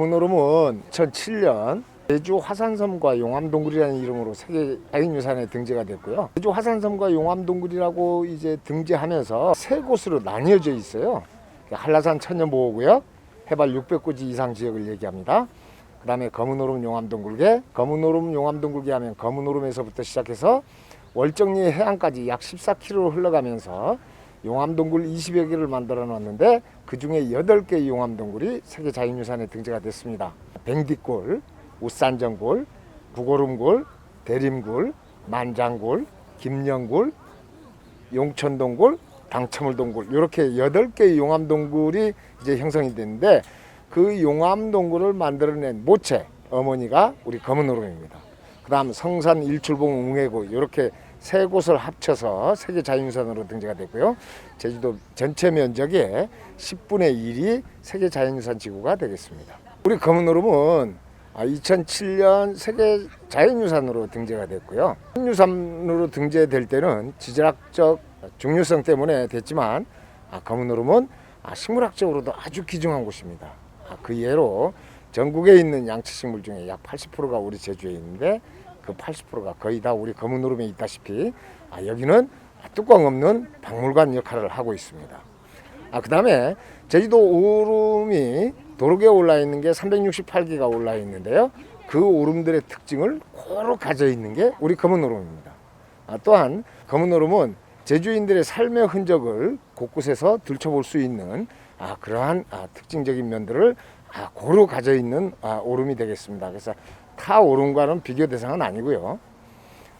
검은오름은 2007년 제주 화산섬과 용암동굴이라는 이름으로 세계 자연유산에 등재가 됐고요. 제주 화산섬과 용암동굴이라고 이제 등재하면서 세 곳으로 나뉘어져 있어요. 한라산 천연보호구역, 해발 600고지 이상 지역을 얘기합니다. 그 다음에 검은오름 용암동굴계, 검은오름 용암동굴계 하면 검은오름에서부터 시작해서 월정리 해안까지 약 14km 흘러가면서 용암동굴 20여 개를 만들어 놨는데 그 중에 8개의 용암동굴이 세계 자연유산에 등재가 됐습니다. 뱅디골, 우산정골, 구고름골, 대림골, 만장골, 김영골, 용천동굴, 당첨을동굴 이렇게 8개의 용암동굴이 이제 형성이 됐는데 그 용암동굴을 만들어낸 모체 어머니가 우리 검은오름입니다. 그다음 성산 일출봉 웅해구 이렇게 세 곳을 합쳐서 세계 자연유산으로 등재가 됐고요. 제주도 전체 면적의 10분의 1이 세계 자연유산 지구가 되겠습니다. 우리 검은오름은 2007년 세계 자연유산으로 등재가 됐고요. 유산으로 등재될 때는 지질학적 중요성 때문에 됐지만 아, 검은오름은 아, 식물학적으로도 아주 귀중한 곳입니다. 아, 그 예로 전국에 있는 양치식물 중에 약 80%가 우리 제주에 있는데 그 80%가 거의 다 우리 검은오름에 있다시피 아, 여기는 뚜껑 없는 박물관 역할을 하고 있습니다. 아, 그 다음에 제주도 오름이 도로에 올라 있는 게 368개가 올라 있는데요. 그 오름들의 특징을 고루 가져 있는 게 우리 검은 오름입니다. 아, 또한 검은 오름은 제주인들의 삶의 흔적을 곳곳에서 들춰볼 수 있는 아, 그러한 아, 특징적인 면들을 아, 고루 가져 있는 아, 오름이 되겠습니다. 그래서 타 오름과는 비교 대상은 아니고요.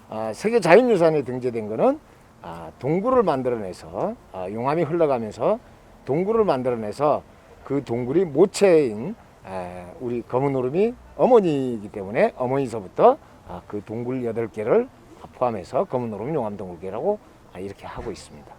아, 세계 자연유산에 등재된 것은 아, 동굴을 만들어내서 아, 용암이 흘러가면서 동굴을 만들어내서 그 동굴이 모체인 아, 우리 검은 오름이 어머니이기 때문에 어머니서부터 아, 그 동굴 여덟 개를 포함해서 검은 오름 용암 동굴계라고 아, 이렇게 하고 있습니다.